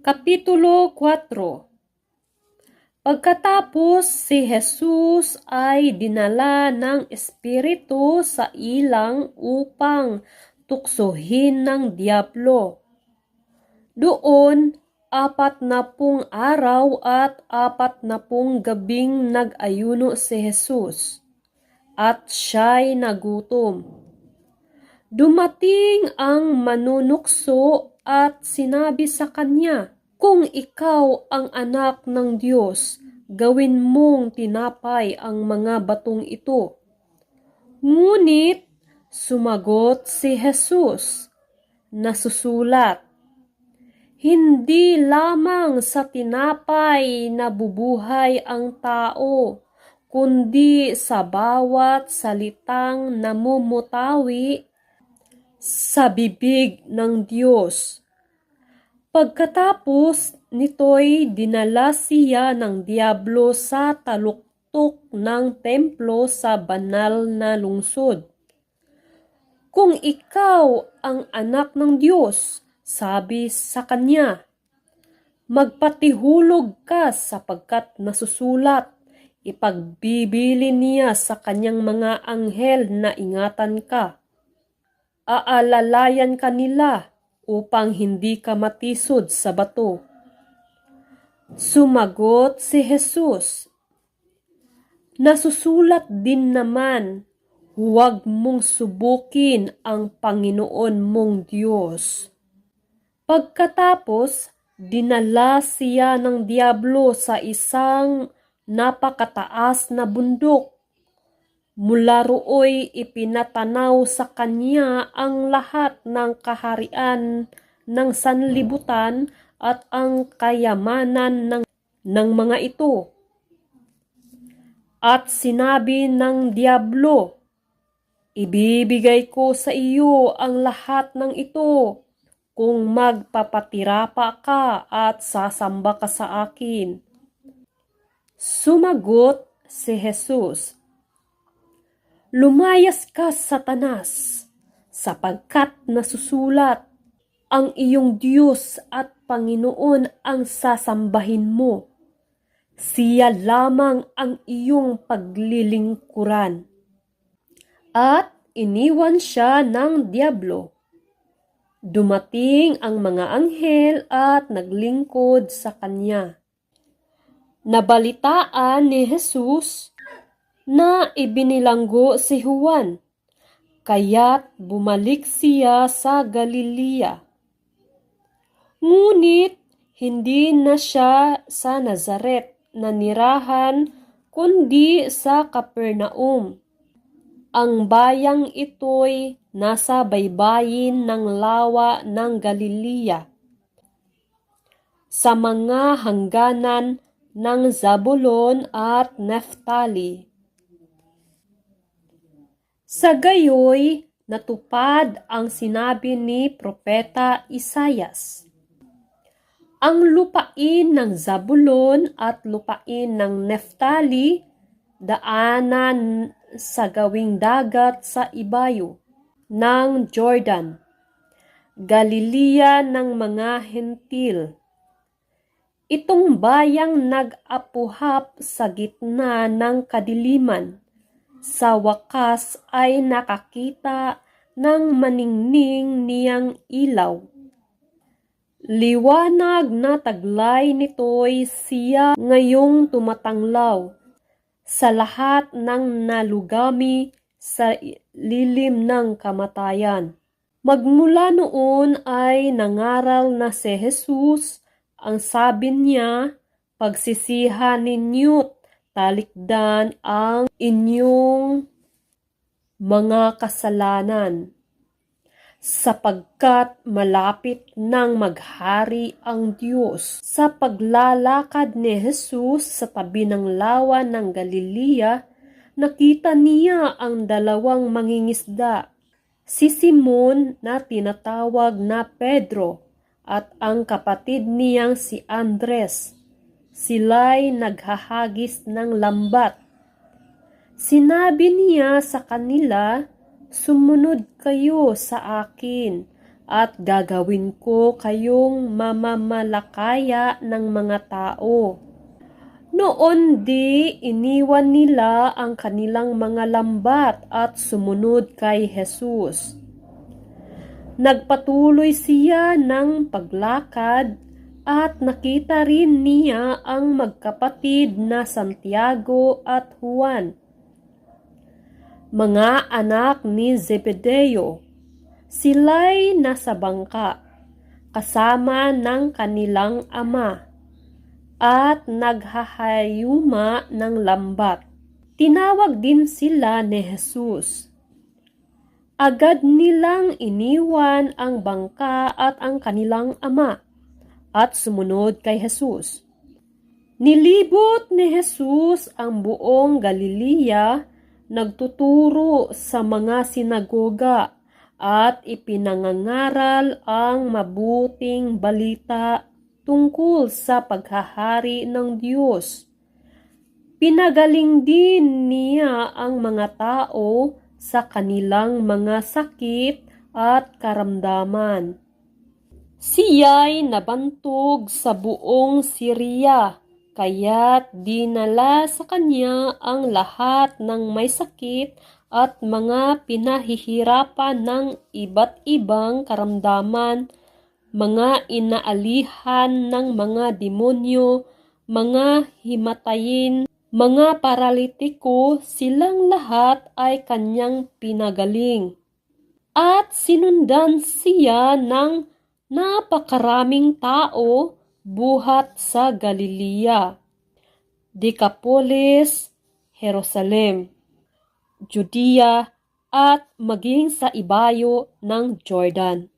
Kapitulo 4 Pagkatapos si Jesus ay dinala ng Espiritu sa ilang upang tuksohin ng Diablo. Doon, apat na pung araw at apat na pung gabing nag-ayuno si Jesus at siya'y nagutom. Dumating ang manunukso at sinabi sa kanya, Kung ikaw ang anak ng Diyos, gawin mong tinapay ang mga batong ito. Ngunit sumagot si Jesus, nasusulat, Hindi lamang sa tinapay nabubuhay ang tao, kundi sa bawat salitang namumutawi sa bibig ng Diyos. Pagkatapos nito'y dinala siya ng Diablo sa taluktok ng templo sa banal na lungsod. Kung ikaw ang anak ng Diyos, sabi sa kanya, magpatihulog ka sapagkat nasusulat, ipagbibili niya sa kanyang mga anghel na ingatan ka. Aalalayan ka nila upang hindi ka matisod sa bato. Sumagot si Jesus, Nasusulat din naman, huwag mong subukin ang Panginoon mong Diyos. Pagkatapos, dinala siya ng Diablo sa isang napakataas na bundok Mula rooy ipinatanaw sa kanya ang lahat ng kaharian ng sanlibutan at ang kayamanan ng, ng mga ito. At sinabi ng Diablo, Ibibigay ko sa iyo ang lahat ng ito kung magpapatirapa ka at sasamba ka sa akin. Sumagot si Jesus, Lumayas ka, Satanas, sapagkat nasusulat, ang iyong Diyos at Panginoon ang sasambahin mo. Siya lamang ang iyong paglilingkuran. At iniwan siya ng Diablo. Dumating ang mga anghel at naglingkod sa kanya. Nabalitaan ni Jesus na ibinilanggo si Juan, kaya't bumalik siya sa Galilea. Ngunit hindi na siya sa Nazaret na nirahan kundi sa Capernaum. Ang bayang ito'y nasa baybayin ng lawa ng Galilea sa mga hangganan ng Zabulon at Neftali. Sa gayoy, natupad ang sinabi ni Propeta Isayas. Ang lupain ng Zabulon at lupain ng Neftali, daanan sa gawing dagat sa ibayo ng Jordan, Galilea ng mga hentil. Itong bayang nag-apuhap sa gitna ng kadiliman, sa wakas ay nakakita ng maningning niyang ilaw. Liwanag na taglay nito'y siya ngayong tumatanglaw sa lahat ng nalugami sa lilim ng kamatayan. Magmula noon ay nangaral na si Jesus, ang sabi niya, pagsisihan ninyo't talikdan ang inyong mga kasalanan sapagkat malapit nang maghari ang Diyos. Sa paglalakad ni Jesus sa tabi ng lawa ng Galilea, nakita niya ang dalawang mangingisda, si Simon na tinatawag na Pedro at ang kapatid niyang si Andres sila'y naghahagis ng lambat. Sinabi niya sa kanila, Sumunod kayo sa akin at gagawin ko kayong mamamalakaya ng mga tao. Noon di iniwan nila ang kanilang mga lambat at sumunod kay Jesus. Nagpatuloy siya ng paglakad at nakita rin niya ang magkapatid na Santiago at Juan, mga anak ni Zebedeo. Sila'y nasa bangka kasama ng kanilang ama at naghahayuma ng lambat. Tinawag din sila ni Jesus. Agad nilang iniwan ang bangka at ang kanilang ama at sumunod kay Jesus. Nilibot ni Jesus ang buong Galilea, nagtuturo sa mga sinagoga at ipinangangaral ang mabuting balita tungkol sa paghahari ng Diyos. Pinagaling din niya ang mga tao sa kanilang mga sakit at karamdaman. Siya'y nabantog sa buong Syria, kaya't dinala sa kanya ang lahat ng may sakit at mga pinahihirapan ng iba't ibang karamdaman, mga inaalihan ng mga demonyo, mga himatayin, mga paralitiko, silang lahat ay kanyang pinagaling. At sinundan siya ng napakaraming tao buhat sa Galilea, Decapolis, Jerusalem, Judea at maging sa ibayo ng Jordan.